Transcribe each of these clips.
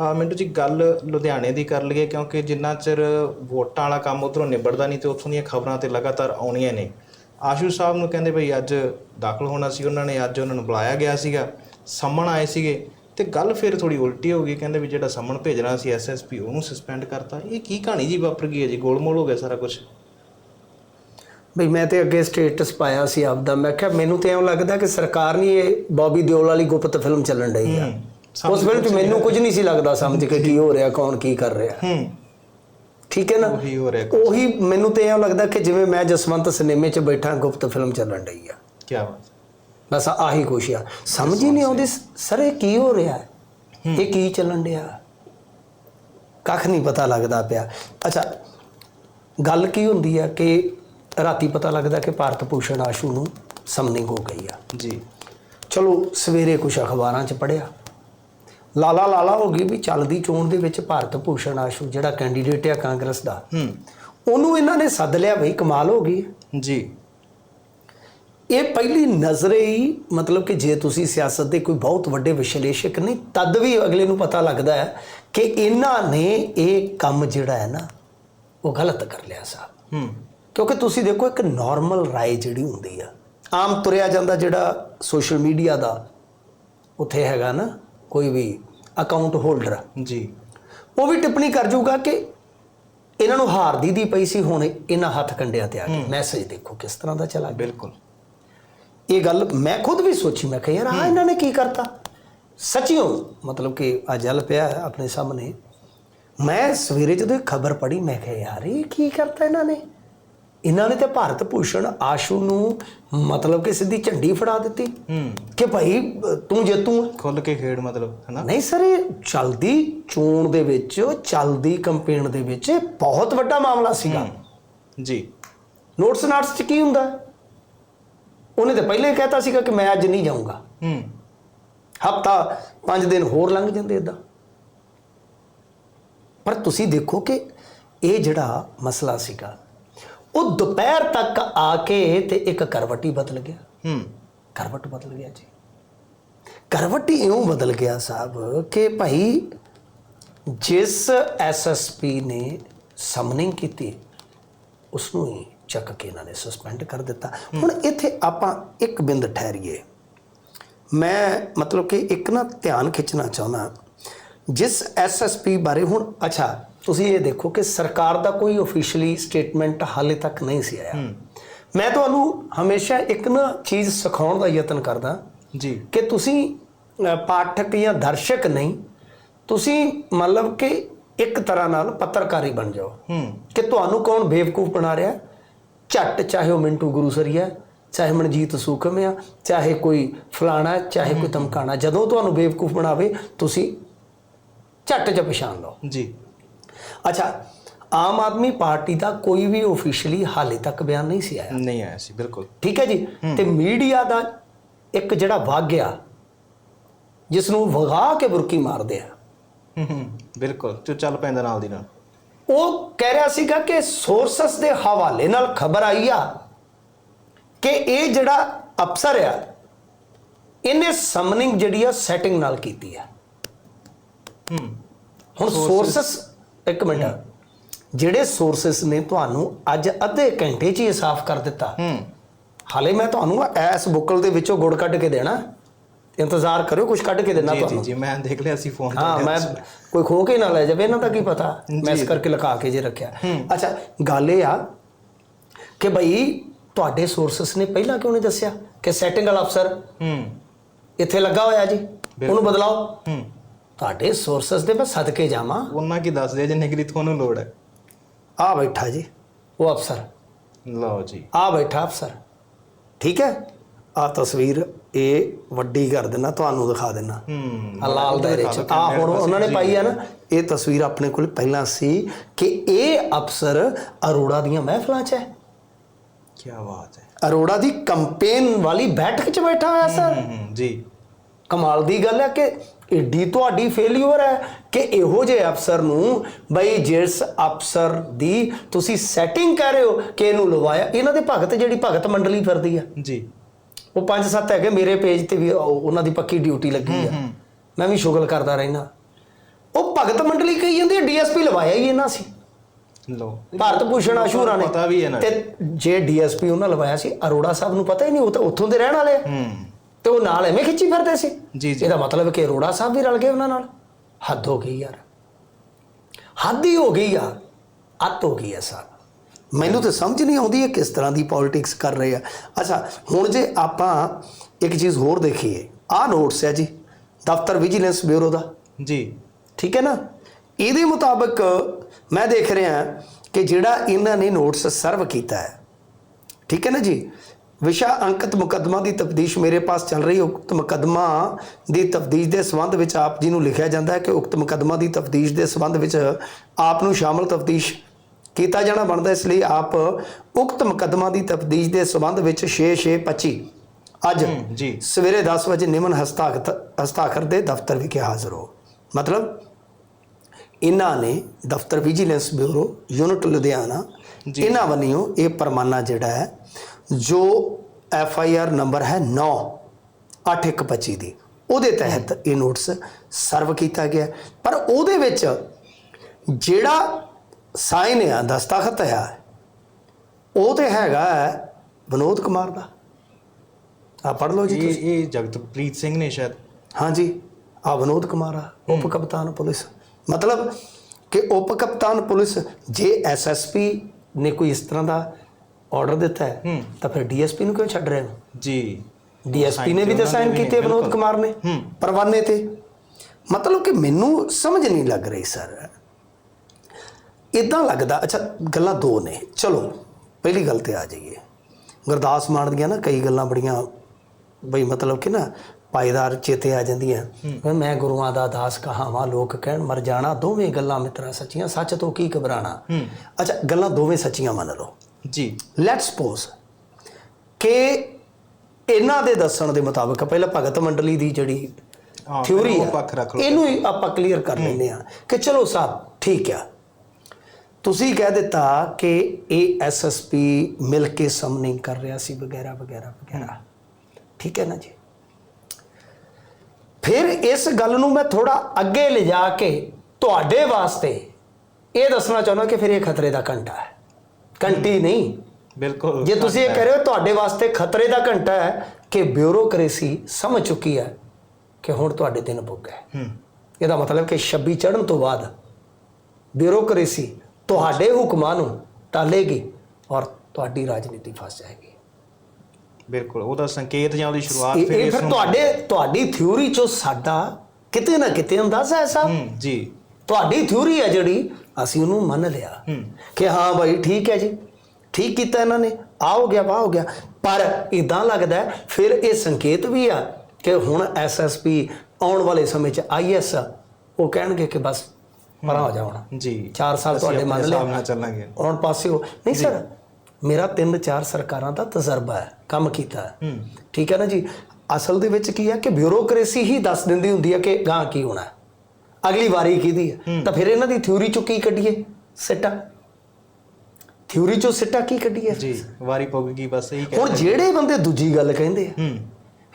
ਮਿੰਟੂ ਜੀ ਗੱਲ ਲੁਧਿਆਣੇ ਦੀ ਕਰ ਲਈਏ ਕਿਉਂਕਿ ਜਿੰਨਾ ਚਿਰ ਵੋਟਾਂ ਵਾਲਾ ਕੰਮ ਉਧਰੋਂ ਨਿਬੜਦਾ ਨਹੀਂ ਤੇ ਉੱਥੋਂ ਦੀਆਂ ਖਬਰਾਂ ਤੇ ਲਗਾਤਾਰ ਆਉਣੀਆਂ ਨੇ। ਆਸ਼ੂ ਸਾਹਿਬ ਨੂੰ ਕਹਿੰਦੇ ਭਈ ਅੱਜ ਦਾਖਲ ਹੋਣਾ ਸੀ ਉਹਨਾਂ ਨੇ ਅੱਜ ਉਹਨਾਂ ਨੂੰ ਬੁਲਾਇਆ ਗਿਆ ਸੀਗਾ ਸੰਮਣ ਆਏ ਸੀਗੇ ਤੇ ਗੱਲ ਫਿਰ ਥੋੜੀ ਉਲਟੀ ਹੋ ਗਈ ਕਹਿੰਦੇ ਵੀ ਜਿਹੜਾ ਸੰਮਣ ਭੇਜਣਾ ਸੀ ਐਸਐਸਪੀ ਉਹਨੂੰ ਸਸਪੈਂਡ ਕਰਤਾ। ਇਹ ਕੀ ਕਹਾਣੀ ਜੀ ਵਾਪਰ ਗਈ ਹੈ ਜੀ? ਗੋਲਮੋਲ ਹੋ ਗਿਆ ਸਾਰਾ ਕੁਝ ਬਈ ਮੈਂ ਤੇ ਅੱਗੇ ਸਟੇਟਸ ਪਾਇਆ ਸੀ ਆਪਦਾ। ਮੈਂ ਕਿਹਾ ਮੈਨੂੰ ਤੇ ਐਂ ਲੱਗਦਾ ਕਿ ਸਰਕਾਰ ਨਹੀਂ ਇਹ ਬੌਬੀ ਦਿਓਲ ਵਾਲੀ ਗੁਪਤ ਫਿਲਮ ਚੱਲਣ ਡਈ ਆ। ਉਸ ਫਿਲਮ 'ਚ ਮੈਨੂੰ ਕੁਝ ਨਹੀਂ ਸੀ ਲੱਗਦਾ ਸਮਝ ਕੇ ਕੀ ਹੋ ਰਿਹਾ ਕੌਣ ਕੀ ਕਰ ਰਿਹਾ। ਹੂੰ। ਠੀਕ ਹੈ ਨਾ? ਉਹੀ ਹੋ ਰਿਹਾ ਉਹੀ ਮੈਨੂੰ ਤੇ ਐਂ ਲੱਗਦਾ ਕਿ ਜਿਵੇਂ ਮੈਂ ਜਸਵੰਤ ਸਿਨੇਮੇ 'ਚ ਬੈਠਾ ਗੁਪਤ ਫਿਲਮ ਚੱਲਣ ਡਈ ਆ। ਕੀ ਬਾਤ ਬਸ ਆਹੀ ਕੁਛ ਆ। ਸਮਝ ਹੀ ਨਹੀਂ ਆਉਂਦੀ ਸਰ ਇਹ ਕੀ ਹੋ ਰਿਹਾ? ਹੈ। ਇਹ ਕੀ ਚੱਲਣ ਡਿਆ? ਕੱਖ ਨਹੀਂ ਪਤਾ ਲੱਗਦਾ ਪਿਆ। ਅੱਛਾ ਗੱਲ ਕੀ ਹੁੰਦੀ ਆ ਕਿ ਰਾਤੀ ਪਤਾ ਲੱਗਦਾ ਕਿ ਭਾਰਤ ਭੂਸ਼ਣ ਆਸ਼ੂ ਨੂੰ ਸਮਨਿੰਗ ਹੋ ਗਈ ਆ। ਜੀ। ਚਲੋ ਸਵੇਰੇ ਕੁਝ ਅਖਬਾਰਾਂ 'ਚ ਪੜਿਆ ਲਾਲਾ ਲਾਲਾ ਹੋ ਗਈ ਵੀ ਚੱਲਦੀ ਚੋਣ ਦੇ ਵਿੱਚ ਭਾਰਤ ਭੂਸ਼ਣ ਆਸ਼ੂ ਜਿਹੜਾ ਕੈਂਡੀਡੇਟ ਆ ਕਾਂਗਰਸ ਦਾ। ਹੂੰ। ਉਹਨੂੰ ਇਹਨਾਂ ਨੇ ਸੱਦ ਲਿਆ ਬਈ ਕਮਾਲ ਹੋ ਗਈ। ਜੀ। ਇਹ ਪਹਿਲੀ ਨਜ਼ਰੇ ਹੀ ਮਤਲਬ ਕਿ ਜੇ ਤੁਸੀਂ ਸਿਆਸਤ ਦੇ ਕੋਈ ਬਹੁਤ ਵੱਡੇ ਵਿਸ਼ਲੇਸ਼ਕ ਨਹੀਂ ਤਦ ਵੀ ਅਗਲੇ ਨੂੰ ਪਤਾ ਲੱਗਦਾ ਹੈ ਕਿ ਇਹਨਾਂ ਨੇ ਇਹ ਕੰਮ ਜਿਹੜਾ ਹੈ ਨਾ ਉਹ ਗਲਤ ਕਰ ਲਿਆ ਸਾਹਿਬ। ਹੂੰ। ਕਿਉਂਕਿ ਤੁਸੀਂ ਦੇਖੋ ਇੱਕ ਨਾਰਮਲ ਰਾਏ ਜਿਹੜੀ ਹੁੰਦੀ ਆ ਆਮ ਤੁਰਿਆ ਜਾਂਦਾ ਜਿਹੜਾ ਸੋਸ਼ਲ ਮੀਡੀਆ ਦਾ ਉੱਥੇ ਹੈਗਾ ਨਾ ਕੋਈ ਵੀ ਅਕਾਊਂਟ ਹੋਲਡਰ ਜੀ। ਉਹ ਵੀ ਟਿੱਪਣੀ ਕਰ ਜਾਊਗਾ ਕਿ ਇਹਨਾਂ ਨੂੰ ਹਾਰ ਦੀ ਦੀ ਪਈ ਸੀ ਹੁਣ ਇਹਨਾਂ ਹੱਥ ਕੰਡਿਆਂ ਤੇ ਆ ਕੇ ਮੈਸੇਜ ਦੇਖੋ ਕਿਸ ਤਰ੍ਹਾਂ ਦਾ ਚਲਾ ਗਿਆ। ਬਿਲਕੁਲ। ਇਹ ਗੱਲ ਮੈਂ ਖੁਦ ਵੀ ਸੋਚੀ ਮੈਂ ਕਿਹਾ ਯਾਰ ਆ ਇਹਨਾਂ ਨੇ ਕੀ ਕਰਤਾ? ਸੱਚੀਓ ਮਤਲਬ ਕਿ ਆ ਜਲ ਪਿਆ ਆਪਣੇ ਸਾਹਮਣੇ। ਮੈਂ ਸਵੇਰੇ ਜਦੋਂ ਖਬਰ ਪੜ੍ਹੀ ਮੈਂ ਕਿਹਾ ਯਾਰ ਇਹ ਕੀ ਕਰਤਾ ਇਹਨਾਂ ਨੇ? ਇਹਨਾਂ ਨੇ ਤੇ ਭਾਰਤ ਭੂਸ਼ਣ ਆਸ਼ੂ ਨੂੰ ਮਤਲਬ ਕਿ ਸਿੱਧੀ ਝੰਡੀ ਫੜਾ ਦਿੱਤੀ ਹੂੰ। ਕਿ ਭਾਈ ਤੂੰ ਜੇਤੂ ਖੁੱਲ ਕੇ ਖੇਡ ਮਤਲਬ ਹੈਨਾ? ਨਹੀਂ ਸਰ ਇਹ ਚਲਦੀ ਚੋਣ ਦੇ ਵਿੱਚ ਚਲਦੀ ਕੰਪੇਨ ਦੇ ਵਿੱਚ ਬਹੁਤ ਵੱਡਾ ਮਾਮਲਾ ਸੀਗਾ। ਜੀ। ਨੋਟਸ ਨਾਟਸ ਚ ਕੀ ਹੁੰਦਾ? ਉਹਨੇ ਤਾਂ ਪਹਿਲੇ ਹੀ ਕਹਿਤਾ ਸੀਗਾ ਕਿ ਮੈਂ ਅੱਜ ਨਹੀਂ ਜਾਊਂਗਾ। ਹੂੰ। ਹਫਤਾ 5 ਦਿਨ ਹੋਰ ਲੰਘ ਜਾਂਦੇ ਇਦਾਂ ਪਰ ਤੁਸੀਂ ਦੇਖੋ ਕਿ ਇਹ ਜਿਹੜਾ ਮਸਲਾ ਸੀਗਾ ਉਹ ਦੁਪਹਿਰ ਤੱਕ ਆ ਕੇ ਤੇ ਇੱਕ ਕਰਵਟੀ ਬਦਲ ਗਿਆ। ਹੂੰ। ਕਰਵਟ ਬਦਲ ਗਿਆ ਜੀ। ਕਰਵਟੀ ਇਉਂ ਬਦਲ ਗਿਆ ਸਾਹਿਬ ਕਿ ਭਾਈ ਜਿਸ ਐਸਐਸਪੀ ਨੇ ਸਮਨਿੰਗ ਕੀਤੀ ਉਸ ਨੂੰ ਹੀ ਚੱਕ ਕੇ ਇਹਨਾਂ ਨੇ ਸਸਪੈਂਡ ਕਰ ਦਿੱਤਾ। ਹੁਣ ਇੱਥੇ ਆਪਾਂ ਇੱਕ ਬਿੰਦ ਠਹਿਰੀਏ। ਮੈਂ ਮਤਲਬ ਕਿ ਇੱਕ ਨਾ ਧਿਆਨ ਖਿੱਚਣਾ ਚਾਹੁੰਦਾ। ਜਿਸ ਐਸਐਸਪੀ ਬਾਰੇ ਹੁਣ ਅੱਛਾ ਤੁਸੀਂ ਇਹ ਦੇਖੋ ਕਿ ਸਰਕਾਰ ਦਾ ਕੋਈ ਅਫੀਸ਼ੀਅਲੀ ਸਟੇਟਮੈਂਟ ਹਾਲੇ ਤੱਕ ਨਹੀਂ ਸੀ ਆਇਆ। ਮੈਂ ਤੁਹਾਨੂੰ ਹਮੇਸ਼ਾ ਇੱਕ ਨਾ ਚੀਜ਼ ਸਿਖਾਉਣ ਦਾ ਯਤਨ ਕਰਦਾ ਜੀ। ਕਿ ਤੁਸੀਂ ਪਾਠਕ ਜਾਂ ਦਰਸ਼ਕ ਨਹੀਂ ਤੁਸੀਂ ਮਤਲਬ ਕਿ ਇੱਕ ਤਰ੍ਹਾਂ ਨਾਲ ਪੱਤਰਕਾਰੀ ਬਣ ਜਾਓ ਕਿ ਤੁਹਾਨੂੰ ਕੌਣ ਬੇਵਕੂਫ ਬਣਾ ਰਿਹਾ। ਝੱਟ ਚਾਹੇ ਉਹ ਮਿੰਟੂ ਗੁਰੂਸਰੀਆ ਚਾਹੇ ਮਨਜੀਤ ਸੂਖਮ ਆ ਚਾਹੇ ਕੋਈ ਫਲਾਣਾ ਚਾਹੇ ਕੋਈ ਧਮਕਾਣਾ। ਜਦੋਂ ਤੁਹਾਨੂੰ ਬੇਵਕੂਫ ਬਣਾਵੇ ਤੁਸੀਂ ਝੱਟ ਚ ਪਛਾਣ ਲਓ। ਜੀ। ਅੱਛਾ ਆਮ ਆਦਮੀ ਪਾਰਟੀ ਦਾ ਕੋਈ ਵੀ ਆਫੀਸ਼ੀਅਲੀ ਹਾਲੇ ਤੱਕ ਬਿਆਨ ਨਹੀਂ ਸੀ ਆਇਆ। ਨਹੀਂ ਆਇਆ ਸੀ ਬਿਲਕੁਲ। ਠੀਕ ਹੈ ਜੀ? ਤੇ ਮੀਡੀਆ ਦਾ ਇੱਕ ਜਿਹੜਾ ਵਾਗਿਆ ਜਿਸ ਨੂੰ ਵਗਾ ਕੇ ਬੁਰਕੀ ਮਾਰਦੇ ਆ। ਹੂੰ ਬਿਲਕੁਲ ਜੋ ਚੱਲ ਪੈਂਦਾ ਨਾਲ ਦੀ ਨਾਲ। ਉਹ ਕਹਿ ਰਿਹਾ ਸੀਗਾ ਕਿ ਸੋਰਸਸ ਦੇ ਹਵਾਲੇ ਨਾਲ ਖਬਰ ਆਈ ਆ ਕਿ ਇਹ ਜਿਹੜਾ ਅਫਸਰ ਆ ਇਹਨੇ ਸਮਨਿੰਗ ਜਿਹੜੀ ਆ ਸੈਟਿੰਗ ਨਾਲ ਕੀਤੀ ਆ। ਹੂੰ। ਹੁਣ ਸੋਰਸਸ ਇੱਕ ਮਿੰਟ। ਜਿਹੜੇ ਸੋਰਸਸ ਨੇ ਤੁਹਾਨੂੰ ਅੱਜ ਅੱਧੇ ਘੰਟੇ 'ਚ ਹੀ ਇਹ ਸਾਫ਼ ਕਰ ਦਿੱਤਾ। ਹੂੰ। ਹਾਲੇ ਮੈਂ ਤੁਹਾਨੂੰ ਐਸ ਬੁੱਕਲ ਦੇ ਵਿੱਚੋਂ ਗੁੜ ਕੱਢ ਕੇ ਦੇਣਾ। ਇੰਤਜ਼ਾਰ ਕਰਿਓ ਕੁਝ ਕੱਢ ਕੇ ਦੇਣਾ ਜੀ ਤੁਹਾਨੂੰ। ਜੀ ਮੈਂ ਦੇਖ ਲਿਆ ਸੀ ਫੋਨ ਹਾਂ ਮੈਂ ਕੋਈ ਖੋ ਕੇ ਨਾ ਲੈ ਜਾਵੇ ਇਹਨਾਂ ਦਾ ਕੀ ਪਤਾ? ਮੈਂ ਇਸ ਕਰਕੇ ਲੁਕਾ ਕੇ ਜੇ ਰੱਖਿਆ। ਅੱਛਾ ਗੱਲ ਇਹ ਆ ਕਿ ਭਾਈ ਤੁਹਾਡੇ ਸੋਰਸਸ ਨੇ ਪਹਿਲਾਂ ਕਿਉਂ ਨਹੀਂ ਦੱਸਿਆ ਕਿ ਸੈਟਿੰਗ ਵਾਲਾ ਅਫਸਰ ਹੂੰ। ਇੱਥੇ ਲੱਗਾ ਹੋਇਆ ਜੀ? ਉਹਨੂੰ ਬਦਲਾਓ। ਹੂੰ। ਤੁਹਾਡੇ ਸੋਰਸਸ ਦੇ ਮੈਂ ਸਦਕੇ ਜਾਵਾਂ। ਉਹਨਾਂ ਕੀ ਦੱਸ ਦੇ ਜਿੰਨੇ ਕਿ ਤੁਹਾਨੂੰ ਲੋੜ ਹੈ? ਆ ਬੈਠਾ ਜੀ ਉਹ ਅਫਸਰ। ਲਓ ਜੀ। ਆ ਬੈਠਾ ਅਫਸਰ। ਠੀਕ ਹੈ? ਆ ਤਸਵੀਰ ਇਹ ਵੱਡੀ ਕਰ ਦੇਣਾ ਤੁਹਾਨੂੰ ਦਿਖਾ ਦੇਣਾ ਹੂੰ ਲਾਲ ਦਾਇਰੇ ਚ। ਆ ਹੁਣ ਉਹਨਾਂ ਨੇ ਪਾਈ ਆ ਨਾ ਇਹ ਤਸਵੀਰ ਆਪਣੇ ਕੋਲ ਪਹਿਲਾਂ ਸੀ ਕਿ ਇਹ ਅਫਸਰ ਅਰੋੜਾ ਦੀਆਂ ਮਹਿਫਲਾਂ 'ਚ ਹੈ। ਕੀ ਬਾਤ ਹੈ। ਅਰੋੜਾ ਦੀ ਕੰਪੇਨ ਵਾਲੀ ਬੈਠਕ 'ਚ ਬੈਠਾ ਹੋਇਆ ਸਰ। ਜੀ। ਕਮਾਲ ਦੀ ਗੱਲ ਹੈ ਕਿ ਏਡੀ ਤੁਹਾਡੀ ਫੇਲਿਅਰ ਹੈ ਕਿ ਇਹੋ ਜਿਹੇ ਅਫਸਰ ਨੂੰ ਬਈ ਜਿਸ ਅਫਸਰ ਦੀ ਤੁਸੀਂ ਸੈਟਿੰਗ ਕਰ ਰਹੇ ਹੋ ਕਿ ਇਹਨੂੰ ਲਵਾਇਆ ਇਹਨਾਂ ਦੇ ਭਗਤ ਜਿਹੜੀ ਭਗਤ ਮੰਡਲੀ ਫਿਰਦੀ ਆ। ਜੀ। ਉਹ ਪੰਜ ਸੱਤ ਹੈਗੇ ਮੇਰੇ ਪੇਜ ਤੇ ਵੀ ਉਹ- ਉਹਨਾਂ ਦੀ ਪੱਕੀ ਡਿਊਟੀ ਲੱਗੀ ਆ। ਮੈਂ ਵੀ ਸ਼ੁਗਲ ਕਰਦਾ ਰਹਿਣਾ ਉਹ ਭਗਤ ਮੰਡਲੀ ਕਹੀ ਜਾਂਦੀ ਹੈ ਡੀਐਸਪੀ ਲਵਾਇਆ ਹੀ ਇਹਨਾਂ ਸੀ। ਲੋ ਭਾਰਤ ਭੂਸ਼ਣ ਆਸ਼ੂਰਾ ਨੇ। ਪਤਾ ਵੀ ਹੈ ਨਾ। ਤੇ ਜੇ ਡੀਐਸਪੀ ਉਹਨਾਂ ਲਵਾਇਆ ਸੀ ਅਰੋੜਾ ਸਾਹਿਬ ਨੂੰ ਪਤਾ ਹੀ ਨਹੀਂ ਉਹ ਤਾਂ ਉੱਥੋਂ ਦੇ ਰਹਿਣ ਵਾਲੇ ਆ। ਹੂੰ। ਤੇ ਉਹ ਨਾਲ ਐਵੇਂ ਖਿੱਚੀ ਫਿਰਦੇ ਸੀ। ਜੀ, ਜੀ। ਇਹਦਾ ਮਤਲਬ ਕਿ ਅਰੋੜਾ ਸਾਹਿਬ ਵੀ ਰਲ ਗਏ ਉਹਨਾਂ ਨਾਲ। ਹੱਦ ਹੋ ਗਈ ਯਾਰ। ਹੱਦ ਹੀ ਹੋ ਗਈ ਯਾਰ। ਅੱਤ ਹੋ ਗਈ ਹੈ ਸਾਹਿਬ ਮੈਨੂੰ ਤਾਂ ਸਮਝ ਨਹੀਂ ਆਉਂਦੀ ਇਹ ਕਿਸ ਤਰ੍ਹਾਂ ਦੀ ਪੋਲਿਟਿਕਸ ਕਰ ਰਹੇ ਆ। ਅੱਛਾ ਹੁਣ ਜੇ ਆਪਾਂ ਇੱਕ ਚੀਜ਼ ਹੋਰ ਦੇਖੀਏ। ਆਹ ਨੋਟਸ ਹੈ ਜੀ ਦਫ਼ਤਰ ਵਿਜੀਲੈਂਸ ਬਿਊਰੋ ਦਾ। ਜੀ। ਠੀਕ ਹੈ ਨਾ? ਇਹਦੇ ਮੁਤਾਬਕ ਮੈਂ ਦੇਖ ਰਿਹਾ ਕਿ ਜਿਹੜਾ ਇਹਨਾਂ ਨੇ ਨੋਟਿਸ ਸਰਵ ਕੀਤਾ ਹੈ। ਠੀਕ ਹੈ ਨਾ ਜੀ? ਵਿਸ਼ਾ ਅੰਕਿਤ ਮੁਕੱਦਮਾ ਦੀ ਤਫਤੀਸ਼ ਮੇਰੇ ਪਾਸ ਚੱਲ ਰਹੀ ਉਕਤ ਮੁਕੱਦਮਾ ਦੀ ਤਫਤੀਸ਼ ਦੇ ਸੰਬੰਧ ਵਿੱਚ ਆਪ ਜੀ ਨੂੰ ਲਿਖਿਆ ਜਾਂਦਾ ਹੈ ਕਿ ਉਕਤ ਮੁਕੱਦਮਾ ਦੀ ਤਫਤੀਸ਼ ਦੇ ਸੰਬੰਧ ਵਿੱਚ ਆਪ ਨੂੰ ਸ਼ਾਮਲ ਤਫਤੀਸ਼ ਕੀਤਾ ਜਾਣਾ ਬਣਦਾ ਇਸ ਲਈ ਆਪ ਉਕਤ ਮੁਕੱਦਮਾ ਦੀ ਤਫਤੀਸ਼ ਦੇ ਸੰਬੰਧ ਵਿੱਚ 6625 ਅੱਜ ਜੀ। ਸਵੇਰੇ 10 ਵਜੇ ਨਿਮਨ ਹਸਤਾਖਰ ਦੇ ਦਫ਼ਤਰ ਵਿਖੇ ਹਾਜ਼ਰ ਹੋ ਮਤਲਬ ਇਹਨਾਂ ਨੇ ਦਫ਼ਤਰ ਵਿਜੀਲੈਂਸ ਬਿਊਰੋ ਯੂਨਿਟ ਲੁਧਿਆਣਾ। ਇਹਨਾਂ ਵੱਲੋਂ ਇਹ ਪਰਮਾਨਾ ਜਿਹੜਾ ਹੈ ਜੋ ਐਫ ਆਈ ਆਰ ਨੰਬਰ ਹੈ 9 8125 ਦੀ। ਉਹਦੇ ਤਹਿਤ ਇਹ ਨੋਟਿਸ ਸਰਵ ਕੀਤਾ ਗਿਆ। ਪਰ ਉਹਦੇ ਵਿੱਚ ਜਿਹੜਾ ਸਾਈਨ ਆ ਦਸਤਖਤ ਆ ਉਹ ਤੇ ਹੈਗਾ ਵਿਨੋਦ ਕੁਮਾਰ ਦਾ। ਆ ਪੜ੍ਹ ਲਓ ਜੀ ਇਹ ਤੁਸੀਂ। ਇਹ ਜਗਤਪ੍ਰੀਤ ਸਿੰਘ ਨੇ ਸ਼ਾਇਦ। ਹਾਂਜੀ ਆ ਵਿਨੋਦ ਕੁਮਾਰ ਆ ਉਪ ਕਪਤਾਨ ਪੁਲਿਸ। ਮਤਲਬ ਕਿ ਉਪ ਕਪਤਾਨ ਪੁਲਿਸ ਜੇ ਐਸਐਸਪੀ ਨੇ ਕੋਈ ਇਸ ਤਰ੍ਹਾਂ ਦਾ ਆਰਡਰ ਦਿੱਤਾ ਹੈ। ਤਾਂ ਫਿਰ ਡੀਐਸਪੀ ਨੂੰ ਕਿਉਂ ਛੱਡ ਰਹੇ ਹੋ? ਜੀ। ਡੀਐਸਪੀ ਨੇ ਵੀ ਤਾਂ ਸਾਈਨ ਕੀਤੇ ਵਿਨੋਦ। ਕੁਮਾਰ ਨੇ। ਪਰਵਾਨੇ ਤੇ। ਮਤਲਬ ਕਿ ਮੈਨੂੰ ਸਮਝ ਨਹੀਂ ਲੱਗ ਰਹੀ ਸਰ। ਇਦਾਂ ਲੱਗਦਾ ਅੱਛਾ ਗੱਲਾਂ ਦੋ ਨੇ। ਚਲੋ ਪਹਿਲੀ ਗੱਲ ਤੇ ਆ ਜਾਈਏ। ਗੁਰਦਾਸ ਮਾਨ ਦੀਆਂ ਨਾ ਕਈ ਗੱਲਾਂ ਬੜੀਆਂ ਬਈ ਮਤਲਬ ਕਿ ਨਾ ਪਾਇਦਾਰ ਚੇਤੇ ਆ ਜਾਂਦੀਆਂ। ਮੈਂ ਗੁਰੂਆਂ ਦਾ ਦਾਸ ਕਹਾਵਾਂ ਲੋਕ ਕਹਿਣ ਮਰ ਜਾਣਾ ਦੋਵੇਂ ਗੱਲਾਂ ਮਿੱਤਰਾ ਸੱਚੀਆਂ ਸੱਚ ਤੋਂ ਕੀ ਘਬਰਾਣਾ? ਅੱਛਾ ਗੱਲਾਂ ਦੋਵੇਂ ਸੱਚੀਆਂ ਮੰਨ ਲਓ। ਜੀ। ਲੈਟਸ ਸਪੋਜ਼ ਕਿ ਇਹਨਾਂ ਦੇ ਦੱਸਣ ਦੇ ਮੁਤਾਬਕ ਪਹਿਲਾਂ ਭਗਤ ਮੰਡਲੀ ਦੀ ਜਿਹੜੀ ਥਿਉਰੀ ਹੈ। ਇਹਨੂੰ ਆਪਾਂ ਕਲੀਅਰ ਕਰ ਲੈਂਦੇ ਆ ਕਿ ਚਲੋ ਸਾਹਿਬ ਠੀਕ ਆ। ਤੁਸੀਂ ਕਹਿ ਦਿੱਤਾ ਕਿ ਇਹ ਐਸਐਸਪੀ ਮਿਲ ਕੇ ਸਮਨਿੰਗ ਕਰ ਰਿਹਾ ਸੀ ਵਗੈਰਾ ਵਗੈਰਾ ਵਗੈਰਾ। ਠੀਕ ਹੈ ਨਾ ਜੀ? ਫਿਰ ਇਸ ਗੱਲ ਨੂੰ ਮੈਂ ਥੋੜਾ ਅੱਗੇ ਲਿਜਾ ਕੇ ਤੁਹਾਡੇ ਵਾਸਤੇ ਇਹ ਦੱਸਣਾ ਚਾਹੁੰਦਾ ਕਿ ਫਿਰ ਇਹ ਖਤਰੇ ਦਾ ਘੰਟਾ ਹੈ। ਘੰਟੀ ਨਹੀਂ। ਬਿਲਕੁਲ। ਜੇ ਤੁਸੀਂ ਇਹ ਕਹਿ ਰਹੇ ਹੋ ਤੁਹਾਡੇ ਵਾਸਤੇ ਖਤਰੇ ਦਾ ਘੰਟਾ ਹੈ ਕਿ ਬਿਊਰੋਕ੍ਰੇਸੀ ਸਮਝ ਚੁੱਕੀ ਹੈ ਕਿ ਹੁਣ ਤੁਹਾਡੇ ਦਿਨ ਪੁੱਗ ਗਏ ਹੂੰ। ਇਹਦਾ ਮਤਲਬ ਕਿ 26 ਚੜ੍ਹਨ ਤੋਂ ਬਾਅਦ ਬਿਊਰੋਕ੍ਰੇਸੀ ਤੁਹਾਡੇ ਹੁਕਮਾਂ ਨੂੰ ਟਾਲੇਗੀ ਔਰ ਤੁਹਾਡੀ ਰਾਜਨੀਤੀ ਫਸ ਜਾਏਗੀ। ਬਿਲਕੁਲ। ਉਹਦਾ ਸੰਕੇਤ ਜਾਂ ਉਹਦੀ ਸ਼ੁਰੂਆਤ ਫਿਰ ਇਸ ਨੂੰ ਤੁਹਾਡੇ ਤੁਹਾਡੀ ਥਿਊਰੀ ਚੋਂ ਸਾਡਾ ਕਿਤੇ ਨਾ ਕਿਤੇ ਅੰਦਾਜ਼ਾ ਹੈ ਸਾਹਿਬ। ਹੂੰ ਜੀ। ਤੁਹਾਡੀ ਥਿਊਰੀ ਹੈ ਜਿਹੜੀ। ਅਸੀਂ ਉਹਨੂੰ ਮੰਨ ਲਿਆ ਕਿ ਹਾਂ ਭਾਈ ਠੀਕ ਹੈ ਜੀ। ਠੀਕ ਕੀਤਾ ਇਹਨਾਂ ਨੇ। ਆ ਹੋ ਗਿਆ ਵਾਹ ਹੋ ਗਿਆ। ਪਰ ਇਦਾਂ ਲੱਗਦਾ ਫਿਰ ਇਹ ਸੰਕੇਤ ਵੀ ਆ ਕਿ ਹੁਣ ਐਸਐਸਪੀ ਆਉਣ ਵਾਲੇ ਸਮੇਂ 'ਚ ਆਈਐਸ ਉਹ ਕਹਿਣਗੇ ਕਿ ਬਸ ਪਰਾਂ ਹੋ ਜਾ ਹੁਣ। ਜੀ। 4 ਸਾਲ ਤੁਹਾਡੇ ਮੰਨ ਲਏ ਨਾਲ ਚੱਲਾਂਗੇ। ਹੁਣ ਪਾਸੇ ਨਹੀਂ ਸਰ ਮੇਰਾ ਤਿੰਨ ਚਾਰ ਸਰਕਾਰਾਂ ਦਾ ਤਜਰਬਾ ਹੈ ਕੰਮ ਕੀਤਾ ਹੈ। ਠੀਕ ਹੈ ਨਾ ਜੀ? ਅਸਲ ਦੇ ਵਿੱਚ ਕੀ ਹੈ ਕਿ ਬਿਊਰੋਕ੍ਰੇਸੀ ਹੀ ਦੱਸ ਦਿੰਦੀ ਹੁੰਦੀ ਹੈ ਕਿ ਗਾਂ ਕੀ ਹੋਣਾ। ਅਗਲੀ ਵਾਰੀ ਕਿਹਦੀ ਹੈ। ਤਾਂ ਫਿਰ ਇਹਨਾਂ ਦੀ ਥਿਊਰੀ ਚੋਂ ਕੀ ਕੱਢੀਏ? ਸਿੱਟਾ। ਥਿਊਰੀ ਚੋਂ ਸਿੱਟਾ ਕੀ ਕੱਢੀਏ? ਜੀ ਵਾਰੀ ਪੁੱਗ ਗਈ ਬਸ ਇਹੀ ਹੁਣ ਕਹਿੰਦੇ ਜਿਹੜੇ ਬੰਦੇ ਦੂਜੀ ਗੱਲ ਕਹਿੰਦੇ ਆ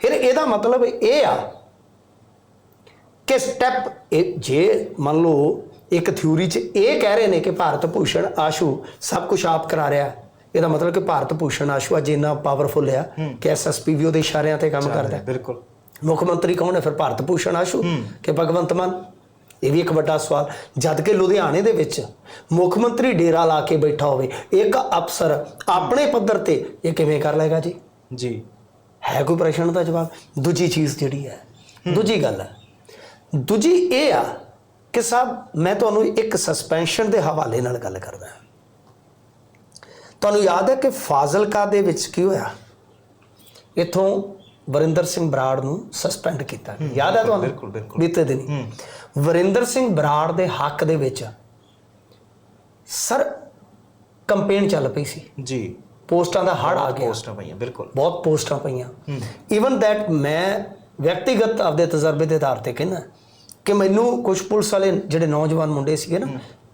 ਫਿਰ ਇਹਦਾ ਮਤਲਬ ਇਹ ਆ ਕਿ ਸਟੈਪ ਜੇ ਮੰਨ ਲਓ ਇੱਕ ਥਿਊਰੀ 'ਚ ਇਹ ਕਹਿ ਰਹੇ ਨੇ ਕਿ ਭਾਰਤ ਭੂਸ਼ਣ ਆਸ਼ੂ ਸਭ ਕੁਝ ਆਪ ਕਰਾ ਰਿਹਾ। ਇਹਦਾ ਮਤਲਬ ਕਿ ਭਾਰਤ ਭੂਸ਼ਣ ਆਸ਼ੂ ਅੱਜ ਇੰਨਾ ਪਾਵਰਫੁਲ ਆ ਕਿ ਐਸਐਸਪੀ ਵੀ ਉਹਦੇ ਇਸ਼ਾਰਿਆਂ ਤੇ ਕੰਮ ਕਰਦਾ। ਬਿਲਕੁਲ। ਮੁੱਖ ਮੰਤਰੀ ਕੌਣ ਹੈ? ਫਿਰ ਭਾਰਤ ਭੂਸ਼ਣ ਆਸ਼ੂ ਕਿ ਭਗਵੰਤ ਮਾਨ? ਇਹ ਵੀ ਇੱਕ ਵੱਡਾ ਸਵਾਲ। ਜਦ ਕਿ ਲੁਧਿਆਣੇ ਦੇ ਵਿੱਚ ਮੁੱਖ ਮੰਤਰੀ ਡੇਰਾ ਲਾ ਕੇ ਬੈਠਾ ਹੋਵੇ ਇੱਕ ਅਫਸਰ ਆਪਣੇ ਪੱਧਰ ਤੇ ਇਹ ਕਿਵੇਂ ਕਰ ਲਏਗਾ ਜੀ? ਜੀ। ਹੈ ਕੋਈ ਪ੍ਰਸ਼ਨ ਦਾ ਜਵਾਬ? ਦੂਜੀ ਚੀਜ਼ ਜਿਹੜੀ ਹੈ ਦੂਜੀ ਗੱਲ ਹੈ ਦੂਜੀ ਇਹ ਆ ਕਿ ਸਾਹਿਬ ਮੈਂ ਤੁਹਾਨੂੰ ਇੱਕ ਸਸਪੈਂਸ਼ਨ ਦੇ ਹਵਾਲੇ ਨਾਲ ਗੱਲ ਕਰਦਾ ਤੁਹਾਨੂੰ ਯਾਦ ਹੈ ਕਿ ਫਾਜ਼ਿਲਕਾ ਦੇ ਵਿੱਚ ਕੀ ਹੋਇਆ? ਇਥੋਂ ਵਰਿੰਦਰ ਸਿੰਘ ਬਰਾੜ ਨੂੰ ਸਸਪੈਂਡ ਕੀਤਾ। ਯਾਦ ਹੈ ਤੁਹਾਨੂੰ? ਬਿਲਕੁਲ, ਬਿਲਕੁਲ। ਬੀਤੇ ਦਿਨੀ। ਵਰਿੰਦਰ ਸਿੰਘ ਬਰਾੜ ਦੇ ਹੱਕ ਦੇ ਵਿੱਚ ਸਰ ਕੰਪੇਨ ਚੱਲ ਪਈ ਸੀ। ਜੀ। ਪੋਸਟਾਂ ਦਾ ਹੜ ਆ ਗਿਆ। ਪੋਸਟਾਂ ਪਈਆਂ ਬਿਲਕੁਲ। ਬਹੁਤ ਪੋਸਟਾਂ ਪਈਆਂ। ਈਵਨ ਦੈਟ ਮੈਂ ਵਿਅਕਤੀਗਤ ਆਪਦੇ ਤਜਰਬੇ ਦੇ ਆਧਾਰ ਤੇ ਕਹਿੰਦਾ ਕਿ ਮੈਨੂੰ ਕੁਝ ਪੁਲਿਸ ਵਾਲੇ ਜਿਹੜੇ ਨੌਜਵਾਨ ਮੁੰਡੇ ਸੀਗੇ ਨਾ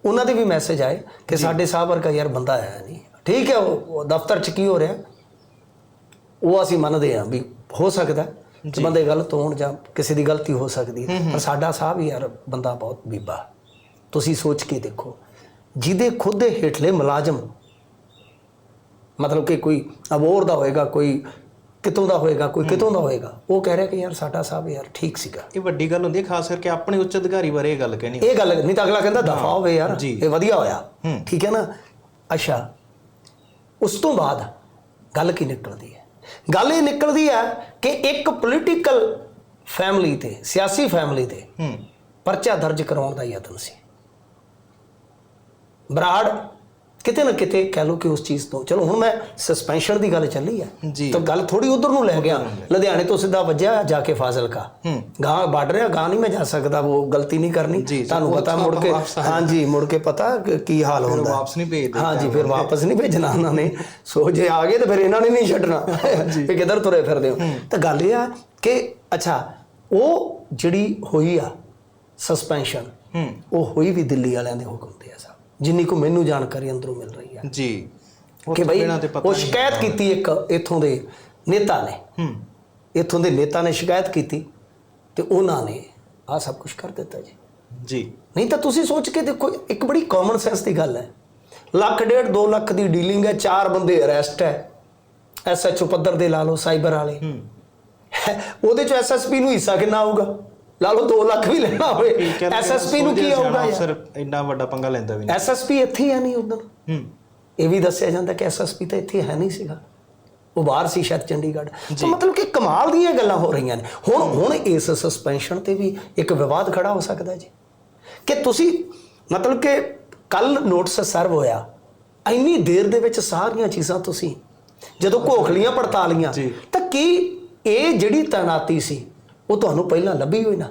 ਉਹਨਾਂ ਦੇ ਵੀ ਮੈਸੇਜ ਆਏ ਕਿ ਸਾਡੇ ਸਾਹਿਬ ਵਰਗਾ ਯਾਰ ਬੰਦਾ ਹੈ ਨਹੀਂ। ਠੀਕ ਹੈ ਉਹ ਦਫ਼ਤਰ 'ਚ ਕੀ ਹੋ ਰਿਹਾ? ਉਹ ਅਸੀਂ ਮੰਨਦੇ ਹਾਂ ਵੀ ਹੋ ਸਕਦਾ ਬੰਦੇ ਗਲਤ ਹੋਣ ਜਾਂ ਕਿਸੇ ਦੀ ਗਲਤੀ ਹੋ ਸਕਦੀ ਹੈ। ਪਰ ਸਾਡਾ ਸਾਹਿਬ ਯਾਰ ਬੰਦਾ ਬਹੁਤ ਬੀਬਾ। ਤੁਸੀਂ ਸੋਚ ਕੇ ਦੇਖੋ ਜਿਹਦੇ ਖੁਦ ਦੇ ਹੇਠਲੇ ਮੁਲਾਜ਼ਮ ਮਤਲਬ ਕਿ ਕੋਈ ਅਬੋਰ ਦਾ ਹੋਏਗਾ ਕੋਈ ਕਿਤੋਂ ਦਾ ਹੋਏਗਾ ਕੋਈ ਕਿਤੋਂ ਦਾ ਹੋਏਗਾ ਉਹ ਕਹਿ ਰਿਹਾ ਕਿ ਯਾਰ ਸਾਡਾ ਸਾਹਿਬ ਯਾਰ ਠੀਕ ਸੀਗਾ। ਇਹ ਵੱਡੀ ਗੱਲ ਹੁੰਦੀ ਹੈ ਖਾਸ ਕਰਕੇ ਆਪਣੇ ਉੱਚ ਅਧਿਕਾਰੀ ਬਾਰੇ ਇਹ ਗੱਲ ਕਹਿਣੀ ਇਹ ਗੱਲ ਨਹੀਂ ਤਾਂ ਅਗਲਾ ਕਹਿੰਦਾ ਦਫਾ ਹੋਵੇ ਯਾਰ। ਇਹ ਵਧੀਆ ਹੋਇਆ। ਠੀਕ ਹੈ ਨਾ? ਅੱਛਾ ਉਸ ਤੋਂ ਬਾਅਦ ਗੱਲ ਕੀ ਨਿਕਲਦੀ ਹੈ? ਗੱਲ ਇਹ ਨਿਕਲਦੀ ਹੈ ਕਿ ਇੱਕ ਪੋਲੀਟੀਕਲ ਫੈਮਿਲੀ ਤੇ ਸਿਆਸੀ ਫੈਮਿਲੀ ਤੇ ਹੂੰ। ਪਰਚਾ ਦਰਜ ਕਰਾਉਣ ਦਾ ਯਤਨ ਸੀ। ਬਰਾੜ ਕਿਤੇ ਨਾ ਕਿਤੇ ਕਹਿ ਲਓ ਕਿ ਉਸ ਚੀਜ਼ ਤੋਂ। ਚਲੋ ਹੁਣ ਮੈਂ ਸਸਪੈਂਸ਼ਨ ਦੀ ਗੱਲ ਚੱਲੀ ਜੀ। ਤਾਂ ਗੱਲ ਥੋੜੀ ਉਧਰ ਨੂੰ ਲੈ ਗਿਆ। ਲੁਧਿਆਣੇ ਤੋਂ ਸਿੱਧਾ ਵੱਜਿਆ ਜਾ ਕੇ ਫਾਜ਼ਿਲਕਾ। ਗਾਂ ਵੱਢ ਰਿਹਾ ਗਾਂ ਨਹੀਂ ਮੈਂ ਜਾ ਸਕਦਾ ਉਹ ਗਲਤੀ ਨਹੀਂ ਕਰਨੀ। ਤੁਹਾਨੂੰ ਪਤਾ ਮੁੜ ਕੇ ਆ ਹਾਂਜੀ ਮੁੜ ਕੇ ਪਤਾ ਕਿ ਹਾਲ ਹੁੰਦਾ। ਵਾਪਸ ਨਹੀਂ ਭੇਜਦੇ ਹਾਂਜੀ ਫਿਰ ਵਾਪਸ ਨਹੀਂ ਭੇਜਣਾ ਉਹਨਾਂ ਨੇ। ਸੋ ਜੇ ਆ ਗਏ ਤਾਂ ਫਿਰ ਇਹਨਾਂ ਨੇ ਨਹੀਂ ਛੱਡਣਾ। ਵੀ ਕਿੱਧਰ ਤੁਰੇ ਫਿਰਦੇ ਹੋ। ਤਾਂ ਗੱਲ ਇਹ ਆ ਕਿ ਅੱਛਾ ਉਹ ਜਿਹੜੀ ਹੋਈ ਆ ਸਸਪੈਂਸ਼ਨ ਉਹ ਹੋਈ ਵੀ ਦਿੱਲੀ ਵਾਲਿਆਂ ਦੇ ਹੁਕਮ ਤੇ ਆ ਜਿੰਨੀ ਕੋ ਮੈਨੂੰ ਜਾਣਕਾਰੀ ਅੰਦਰੋਂ ਮਿਲ ਰਹੀ ਆ ਜੀ। ਕਿ ਪਤਾ ਉਹ। ਸ਼ਿਕਾਇਤ ਕੀਤੀ ਇੱਕ ਇਥੋਂ ਦੇ ਨੇਤਾ ਨੇ। ਹੂੰ। ਇਥੋਂ ਦੇ ਨੇਤਾ ਨੇ ਸ਼ਿਕਾਇਤ ਕੀਤੀ ਤੇ ਉਹਨਾਂ ਨੇ ਆ ਸਭ ਕੁਝ ਕਰ ਦਿੱਤਾ ਜੀ। ਜੀ। ਨਹੀਂ ਤਾਂ ਤੁਸੀਂ ਸੋਚ ਕੇ ਦੇਖੋ ਇੱਕ ਬੜੀ ਕਾਮਨ ਸੈਂਸ ਦੀ ਗੱਲ ਹੈ। ਲੱਖ ਡੇਢ 2 ਲੱਖ ਦੀ ਡੀਲਿੰਗ ਹੈ ਚਾਰ ਬੰਦੇ ਅਰੈਸਟ ਹੈ। ਐਸਐਚਓ ਪੱਧਰ ਦੇ ਲਾ ਲਓ ਸਾਈਬਰ ਵਾਲੇ। ਹੂੰ। ਉਹਦੇ ਚ ਐਸਐਸਪੀ ਨੂੰ ਹਿੱਸਾ ਕਿੰਨਾ ਆਊਗਾ? ਲਾ ਲਓ 2 ਲੱਖ ਵੀ ਲੈਣਾ ਹੋਵੇ। ਐਸਐਸਪੀ ਨੂੰ ਕੀ ਆਊਗਾ ਅਫਸਰ ਇੰਨਾ ਵੱਡਾ ਪੰਗਾ ਲੈਂਦਾ ਵੀ ਨਹੀਂ। ਐਸਐਸਪੀ ਇੱਥੇ ਹੀ ਨਹੀਂ ਉਦੋਂ ਹੂੰ। ਇਹ ਵੀ ਦੱਸਿਆ ਜਾਂਦਾ ਕਿ ਐਸਐਸਪੀ ਤਾਂ ਇੱਥੇ ਹੈ ਨਹੀਂ ਸੀਗਾ। ਉਹ ਬਾਹਰ ਸੀ ਸ਼ਾਇਦ ਚੰਡੀਗੜ੍ਹ। ਤਾਂ ਮਤਲਬ ਕਿ ਕਮਾਲ ਦੀਆਂ ਗੱਲਾਂ ਹੋ ਰਹੀਆਂ ਨੇ। ਹੁਣ ਹੁਣ ਇਸ ਸਸਪੈਂਸ਼ਨ ਤੇ ਵੀ ਇੱਕ ਵਿਵਾਦ ਖੜਾ ਹੋ ਸਕਦਾ ਜੀ। ਕਿ ਤੁਸੀਂ ਮਤਲਬ ਕਿ ਕੱਲ ਨੋਟਿਸ ਸਰਵ ਹੋਇਆ। ਇੰਨੀ ਦੇਰ ਦੇ ਵਿੱਚ ਸਾਰੀਆਂ ਚੀਜ਼ਾਂ ਤੁਸੀਂ ਜਦੋਂ ਘੋਖਲੀਆਂ ਪੜਤਾਲੀਆਂ। ਤਾਂ ਕੀ ਇਹ ਜਿਹੜੀ ਤੈਨਾਤੀ ਸੀ ਉਹ ਤੁਹਾਨੂੰ ਪਹਿਲਾਂ ਲੱਭੀ ਹੋਈ ਨਾ।